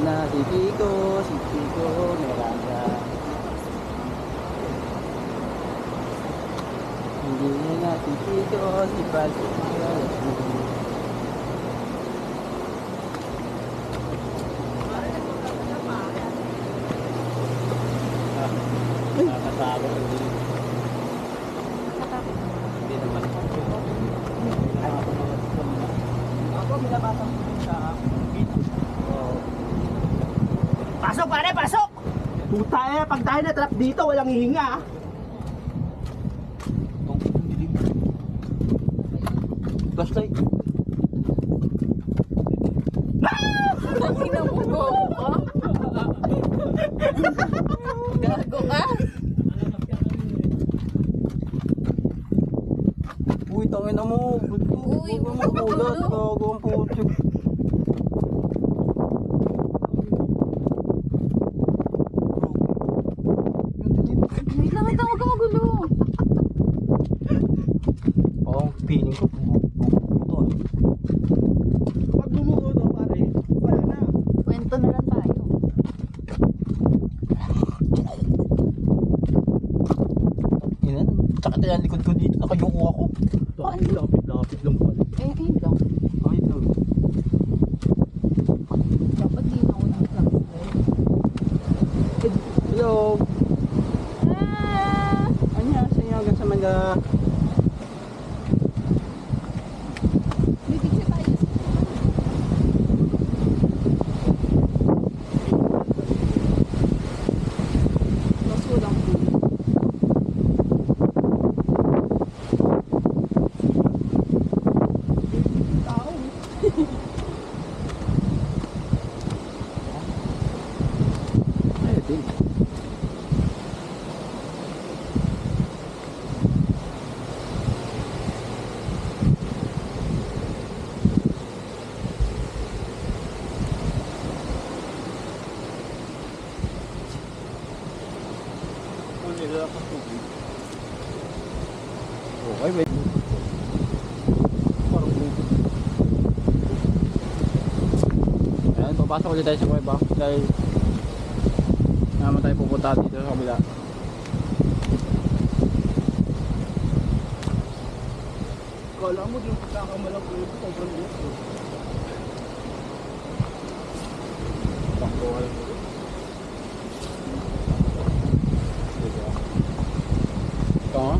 na si Kiko, si Kiko, Miranda. Hindi na si Kiko, si Patrick, Nakakasawa ko din. Hindi naman. Ako, binabasa ko sa Oo. Pasok pare, pasok! Puta eh, pag tayo na trap dito, walang hihinga. ah. Flashlight. Mo, go ka. Gago ka. Uy, tangin na mo. Ba't mo? Uy, Huwag mo magulat. Gago ang puto. Yung Wait lang, huwag ka magulo. Parang feeling ko. Puto eh. Pag bumuo to pare, wala na. Kwento na lang tayo. Ina, tsaka tayo likod ko dito. Nakayuko ako. Lapit-lapit lang pala. Eh, ayun lang. hanggang Okay, wait. Parang buko. Ayan, papasok ulit tayo sa kuweba dahil naman tayo pupunta dito sa kabila. Kala mo yung pagkakamalang yung sobrang liit. eh. Pangkuhal mo. Diba? Ito nga, kuweba talaga to, panagara. Sedimentohan lang nila dito. Shocks! Ano kaya? Kikita yung mukha natin eh.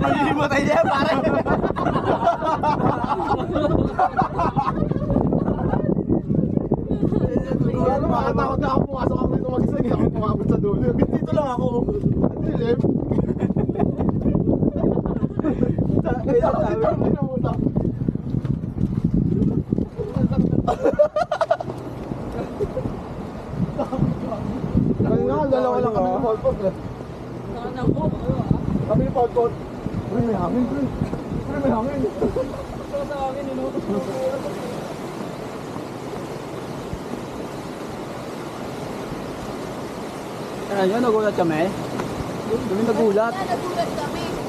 Malilimutan niya pare. Ano, makatakot na ako pumasok ako dito mag-isa. Hindi ako pumabot sa dulo. Dito lang ako. Ko, pinamutak. Kaya nga, dalawa lang kami ng Paul eh. Kami Paul Paul. Pre, may hangin, pre. Pre, may hangin. Sa hangin, inutos mo. Ayun, nagulat kami. Kami nagulat. Nagulat kami.